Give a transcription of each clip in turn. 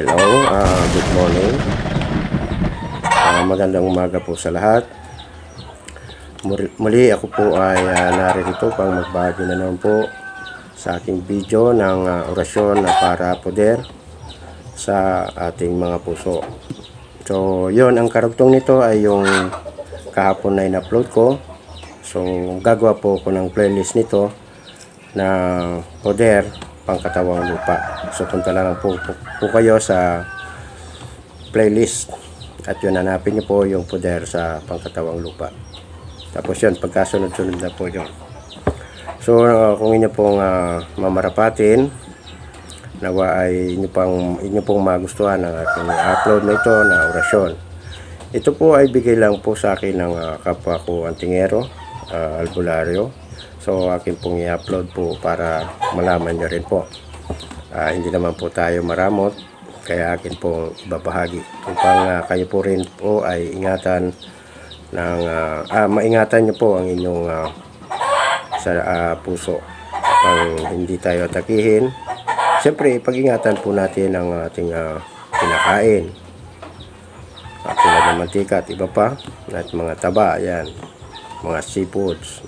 Hello, ah, good morning. Ah, magandang umaga po sa lahat. Muli, ako po ay ah, narito pang magbahagi na naman po sa aking video ng ah, orasyon na para poder sa ating mga puso. So, yon ang karugtong nito ay yung kahapon na in-upload ko. So, gagawa po ako ng playlist nito na poder pangkatawang lupa. So, punta lang po, po, po kayo sa playlist at yun hanapin niyo po yung poder sa pangkatawang lupa. Tapos yun, pagkasunod-sunod na po yun. So, uh, kung inyo pong uh, mamarapatin, nawa ay inyo, pang, inyo pong magustuhan ang aking upload na ito na orasyon. Ito po ay bigay lang po sa akin ng uh, kapwa ko antingero, uh, albularyo. So, akin pong i-upload po para malaman nyo rin po. Ah, hindi naman po tayo maramot, kaya akin pong ibabahagi. Upang uh, kayo po rin po ay ingatan ng, ah, ah, maingatan nyo po ang inyong ah, sa ah, puso. Upang hindi tayo atakihin. Siyempre, pag-ingatan po natin ang ating ah, kinakain. At tulad ng mantika at iba pa. At mga taba, yan. Mga seafoods.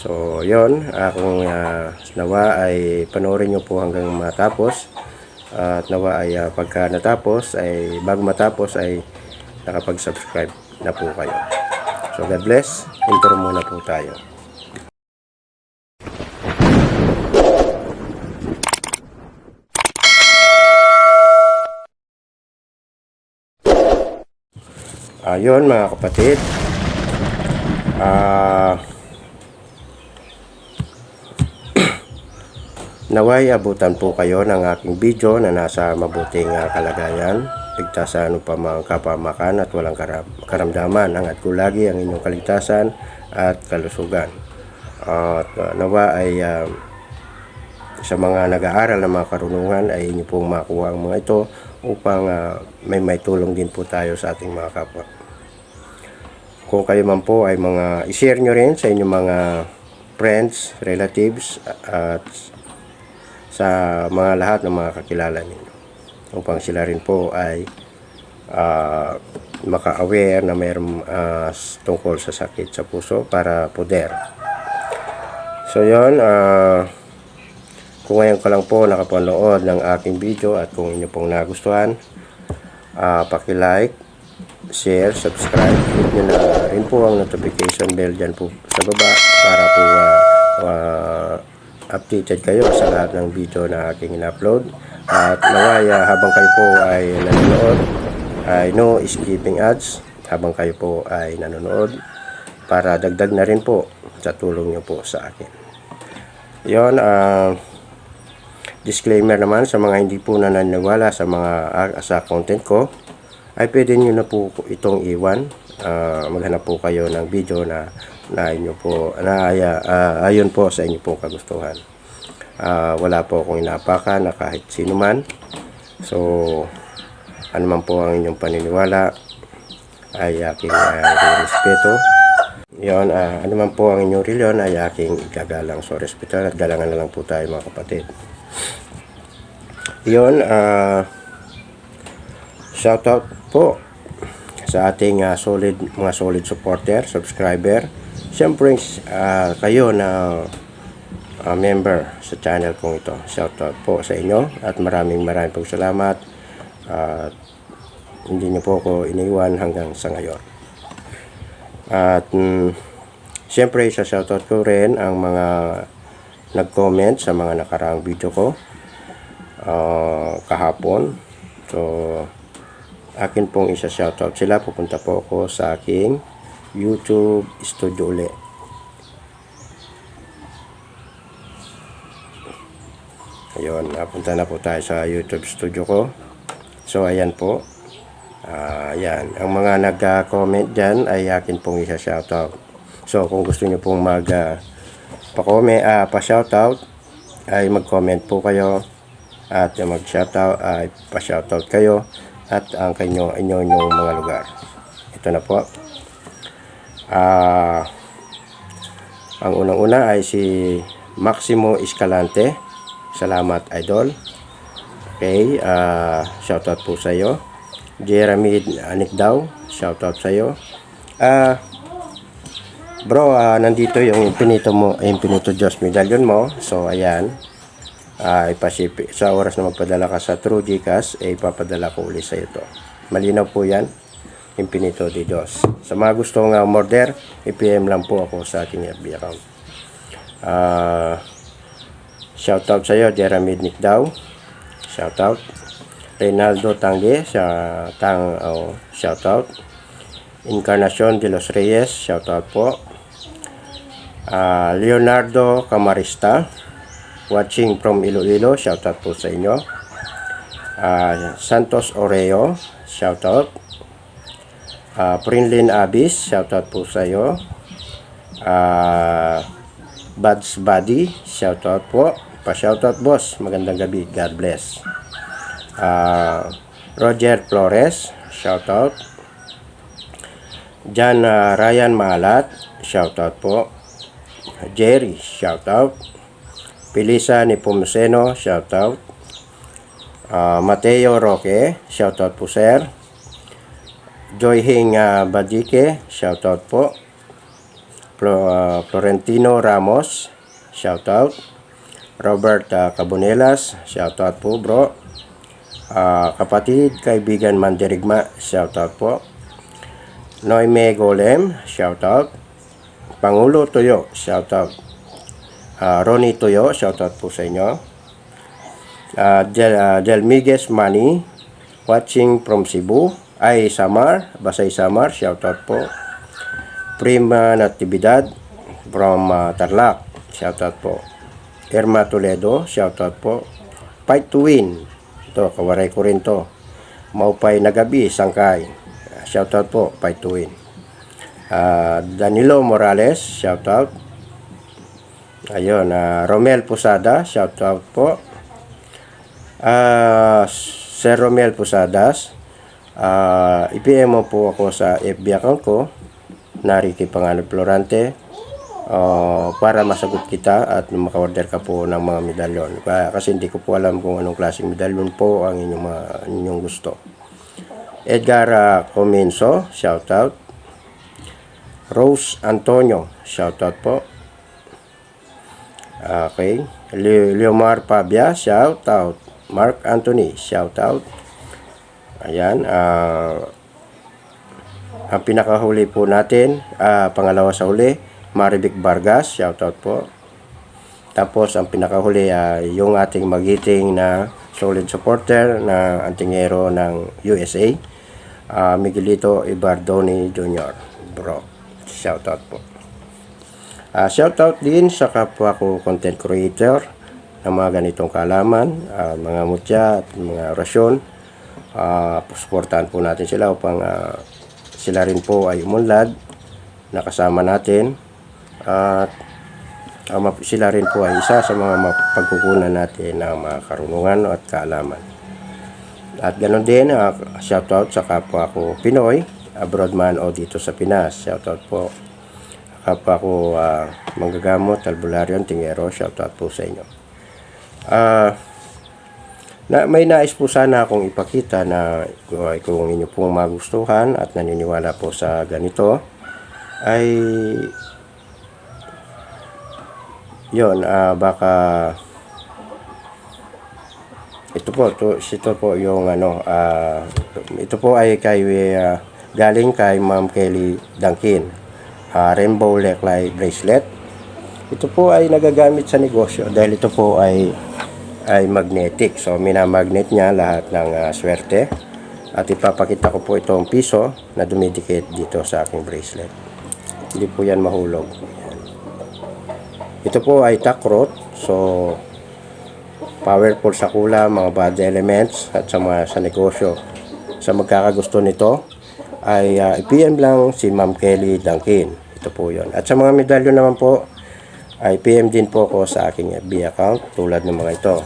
So, yon akong uh, nawa ay panoorin nyo po hanggang matapos. at nawa ay ah, pagka natapos, ay bago matapos ay nakapag-subscribe na po kayo. So, God bless. Intro muna po tayo. Ayun mga kapatid. Ah... Naway abutan po kayo ng aking video na nasa mabuting ah, kalagayan, ligtas sa anumang kapamakan at walang karam- karamdaman. Angat ko lagi ang inyong kaligtasan at kalusugan. At ah, nawa ay ah, sa mga nag-aaral ng mga karunungan ay inyo pong makuha ang mga ito upang ah, may may tulong din po tayo sa ating mga kapwa. Kung kayo man po ay mga i-share nyo rin sa inyong mga friends, relatives at sa mga lahat ng mga kakilala ninyo upang sila rin po ay ah, maka-aware na mayroong ah, tungkol sa sakit sa puso para poder. So yon ah, kung ngayon ka lang po nakapanood ng aking video at kung inyo pong nagustuhan, ah, paki-like, share, subscribe, hit nyo na rin po ang notification bell dyan po sa baba para po ah, ah, updated kayo sa lahat ng video na aking in-upload. At nawaya habang kayo po ay nanonood, ay no skipping ads habang kayo po ay nanonood para dagdag na rin po sa tulong nyo po sa akin. Yon, ah disclaimer naman sa mga hindi po nananiwala sa mga ah, sa content ko ay pwede nyo na po itong iwan Ah, maghanap po kayo ng video na na inyo po na ah, ayon po sa inyo pong kagustuhan. Ah, wala po akong inapakan na kahit sino man. So ano man po ang inyong paniniwala ay aking uh, respeto. Yon ah, ano man po ang inyong reliyon ay aking igagalang so respeto at galangan na lang po tayo mga kapatid. Yon ah shout out po sa ating ah, solid mga solid supporter, subscriber. Siyempre ah, kayo na ah, member sa channel kong ito. Shout out po sa inyo at maraming maraming pong salamat. At hindi niyo po ako iniwan hanggang sa ngayon. At mm, siyempre sa shoutout ko rin ang mga nag-comment sa mga nakaraang video ko ah, kahapon. So, akin pong isa shoutout sila. Pupunta po ako sa aking YouTube studio uli. Ayun, napunta na po tayo sa YouTube studio ko. So, ayan po. Ah, ayan. Ang mga nag-comment dyan ay akin pong isa shoutout. So, kung gusto niyo pong mag ah, pa-comment, ah, pa-shoutout, ay mag-comment po kayo at yung mag-shoutout ay pa-shoutout kayo at ang kanyo inyo inyong mga lugar. Ito na po. Ah ang unang-una ay si Maximo Escalante. Salamat idol. Okay, ah shoutout po sa iyo. Jeremy Anik daw, shoutout sa iyo. Ah Bro, ah, nandito yung infinito mo, infinito Diyos medallion mo. So, ayan. Ah, ipasip, sa oras na magpadala ka sa True Gcash, eh, ipapadala ko uli sa ito. Malinaw po yan. Infinito de Diyos. Sa mga gustong uh, order, i-PM lang po ako sa aking FB account. Ah, shoutout sa iyo, Jeremy Nick daw. Shoutout. Reynaldo Tangge, sa tang, oh, shoutout. Encarnacion de los Reyes, shoutout po. Ah, Leonardo Camarista, watching from Iloilo, shoutout po sa inyo. Ah, Santos Oreo, shoutout. Ah, Prinlin Abis, shoutout po sa iyo. Ah, Buds Buddy, shoutout po. Pa-shoutout boss, magandang gabi, God bless. Ah, Roger Flores, shoutout. Jan ah, Ryan Malat, shoutout po. Jerry, shoutout. Pilisa ni Pumseno, shoutout. Ah, Mateo Roque, shoutout po sir. Joy Hing ah, Badike, shoutout po. Flo- ah, Florentino Ramos, shoutout. Robert ah, Cabonelas, shoutout po bro. Ah, kapatid, kaibigan Mandirigma, shoutout po. Noime Golem, shoutout. Pangulo Tuyo, shoutout. Ah, Ronnie Tuyo, shoutout po sa inyo. Ah, Del, ah, Del Mani, watching from Cebu. Ay Samar, Basay Samar, shoutout po. Prima Natividad from ah, Tarlac, shoutout po. Irma Toledo, shoutout po. Fight to win, ito, kawaray ko rin to. Maupay na gabi, Sangkay. Shoutout po, Fight to win. Ah, Danilo Morales, shoutout. Ayun, ah, Romel Posada, shoutout po. Ah, Sir Romel Posadas, ah, i-PM mo po ako sa FB account ko, na Ricky Panganod Florante, ah, para masagot kita at maka-order ka po ng mga medalyon. Kaya- Kasi hindi ko po alam kung anong klaseng medalyon po ang inyong, mga, inyong gusto. Edgar ah, Comenso, shoutout. Rose Antonio, shoutout po. Okay. Le- Leomar Pabia, shoutout. Mark Anthony, shoutout. Ayan. ah ang pinakahuli po natin, ah, pangalawa sa huli, Marivic Vargas, shoutout po. Tapos ang pinakahuli ay yung ating magiting na solid supporter na antingero ng USA, ah, Miguelito Ibardoni Jr. Bro, shoutout po. Ah, shoutout din sa kapwa ko content creator ng mga ganitong kaalaman, ah, mga mutya at mga orasyon. Ah, suportahan po natin sila upang ah, sila rin po ay umunlad nakasama natin at map- sila rin po ay isa sa mga mapagkukunan natin ng mga karunungan at kaalaman. At ganoon din, uh, shoutout sa kapwa ko Pinoy, abroad man o dito sa Pinas. Shoutout po. Kapwa ko uh, manggagamot, albularyon, tingero, shoutout po sa inyo. Ah, na, may nais po sana akong ipakita na uh, kung inyo pong magustuhan at naniniwala po sa ganito ay yon ah baka ito po to ito po yung ano ah, ito po ay kay ah, galing kay Ma'am Kelly Duncan ah, rainbow necklace bracelet. Ito po ay nagagamit sa negosyo dahil ito po ay ay magnetic so minamagnet niya lahat ng ah, swerte at ipapakita ko po itong piso na dumidikit dito sa aking bracelet hindi po yan mahulog ito po ay takrot so powerful sa kula, mga bad elements at sa mga sa negosyo. Sa magkakagusto nito ay uh, i-PM lang si Ma'am Kelly Duncan. Ito po yon. At sa mga medalyo naman po ay PM din po ako sa aking FB account tulad ng mga ito.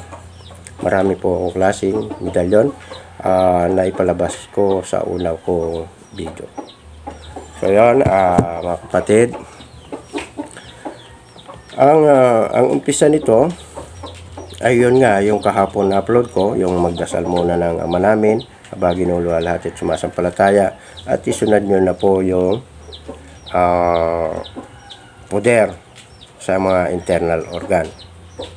Marami po akong klaseng medalyon ah, na ipalabas ko sa una kong video. So yan, ah, mga kapatid. Ang, ah, ang umpisa nito Ayun nga, yung kahapon na upload ko, yung magdasal muna ng ama namin, aba ginulo lahat at sumasampalataya, at isunod nyo na po yung ah, poder sa mga internal organ.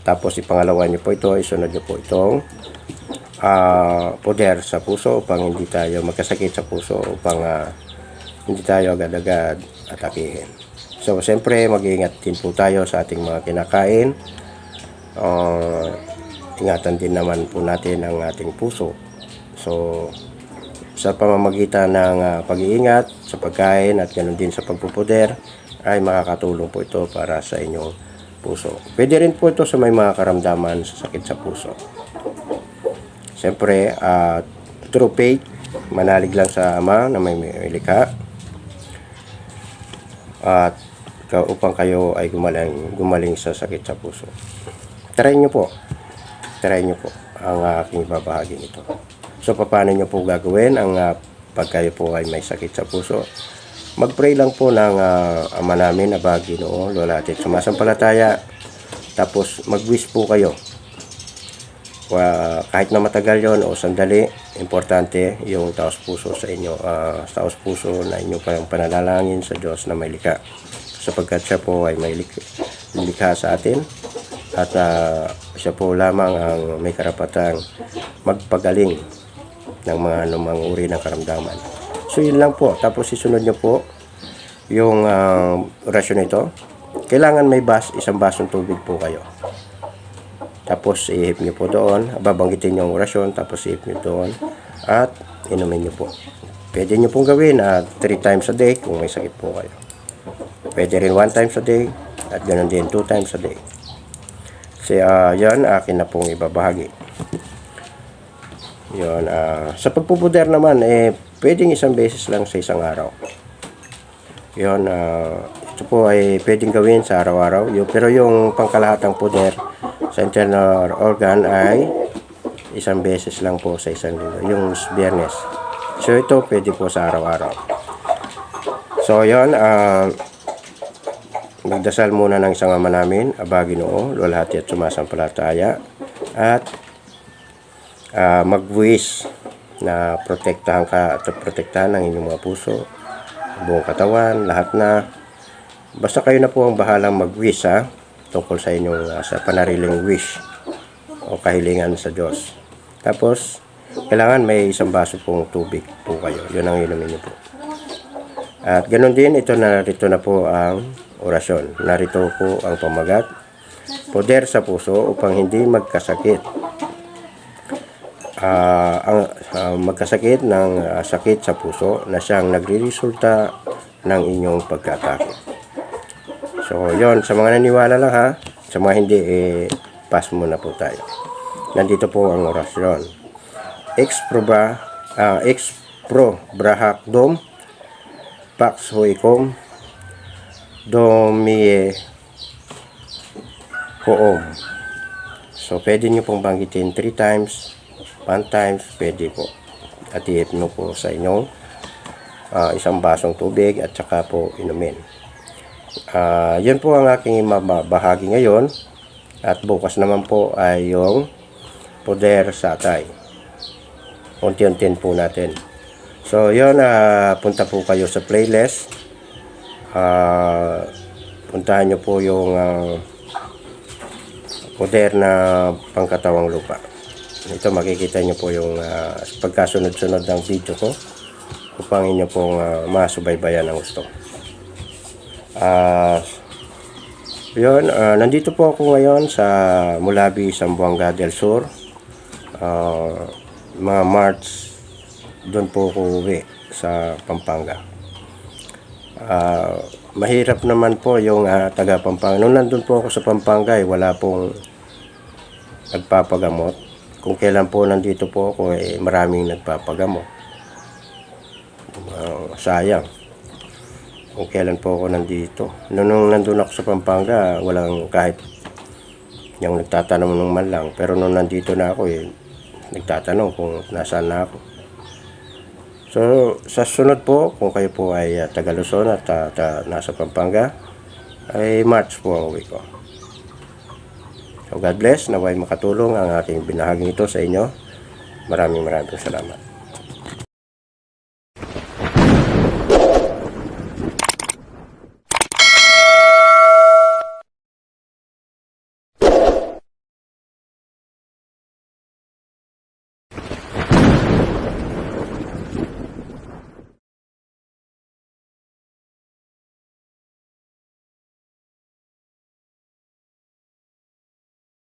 Tapos ipangalawa nyo po ito, isunod nyo po itong ah, poder sa puso upang hindi tayo magkasakit sa puso upang ah, hindi tayo agad-agad atakihin. So, siyempre, mag-iingat din po tayo sa ating mga kinakain. Ah, ingatan din naman po natin ang ating puso. So, sa pamamagitan ng ah, pag-iingat sa pagkain at ganoon din sa pagpupuder ay makakatulong po ito para sa inyong puso. Pwede rin po ito sa may mga karamdaman sa sakit sa puso. Siyempre, ah, through faith, manalig lang sa Ama na may likha at upang kayo ay gumaling, gumaling sa sakit sa puso. Try nyo po. Try nyo po ang aking babahagi nito. So, paano nyo po gagawin ang ah, pag kayo po ay may sakit sa puso? Mag-pray lang po ng ah, ama namin na bagi noo, lola at sumasampalataya. Tapos, mag-wish po kayo. Wa- kahit na matagal yon o sandali, importante yung taos puso sa inyo, ah, taos puso na inyo pang panalangin sa Diyos na may likha. Sapagkat siya po ay may lik- likha sa atin at ah, siya po lamang ang may karapatang magpagaling ng mga anumang uri ng karamdaman. So yun lang po. Tapos isunod nyo po yung ah, orasyon ito. Kailangan may bas, isang basong tubig po kayo. Tapos ihip nyo po doon, babanggitin nyo ang orasyon, tapos ihip nyo doon, at inumin nyo po. Pwede nyo pong gawin at 3 times a day kung may sakit po kayo. Pwede rin 1 times a day, at ganoon din 2 times a day. Kasi ah, yan, akin na pong ibabahagi. Yun, ah, sa pagpupuder naman, eh, pwedeng isang beses lang sa isang araw. Yun, ah, ito po ay pwedeng gawin sa araw-araw. Pero yung pangkalahatang puder sa internal organ ay isang beses lang po sa isang linggo. Yung biyernes. So ito pwede po sa araw-araw. So yun, ah, magdasal muna ng isang ama namin, Aba Ginoo, lulhati at sumasampalataya. At ah, mag-wish na protektahan ka at protektahan ang inyong mga puso, buong katawan, lahat na. Basta kayo na po ang bahalang mag-wish ha, tungkol sa inyong ah, sa panariling wish o kahilingan sa Diyos. Tapos, kailangan may isang baso pong tubig po kayo. Yun ang inumin niyo po. At ganun din, ito narito na po ang orasyon. Narito po ang pamagat. Poder sa puso upang hindi magkasakit. Ah, ang ah, magkasakit ng ah, sakit sa puso na siyang nagre-resulta ng inyong pagkatake. So, yon sa mga naniwala lang ha. Sa mga hindi, eh, pass muna po tayo. Nandito po ang orasyon. Ex proba, ah, ex pro brahak dom, pax hoikom, domie hoom. So, pwede nyo pong banggitin 3 times, 1 times, pwede po. At ihip nyo po sa inyong ah, isang basong tubig at saka po inumin. Ah, yun po ang aking mabahagi ngayon. At bukas naman po ay yung poder sa atay. Unti-untin po natin. So, yun, ah, punta po kayo sa playlist. Ah, puntahan nyo po yung ah, poder na pangkatawang lupa. Ito makikita nyo po yung ah, pagkasunod-sunod ng video ko upang inyo pong ah, masubaybayan ang gusto. Ah, yun, ah, nandito po ako ngayon sa Mulabi, Zamboanga del Sur. Ah, mga March, doon po ako uwi sa Pampanga. Ah, mahirap naman po yung ah, taga Pampanga. Nung nandun po ako sa Pampanga, eh, wala pong nagpapagamot. Kung kailan po nandito po ako, eh, maraming nagpapagamot. Ah, sayang kung kailan po ako nandito. Noong nung nandun ako sa Pampanga, walang kahit yung nagtatanong ng man lang. Pero nung nandito na ako, eh, nagtatanong kung nasaan na ako. So, sa sunod po, kung kayo po ay uh, taga Luzon at ah, ta- nasa Pampanga, ay March po ang uwi ko. So God bless, naway makatulong ang aking binahaging ito sa inyo. Maraming maraming salamat.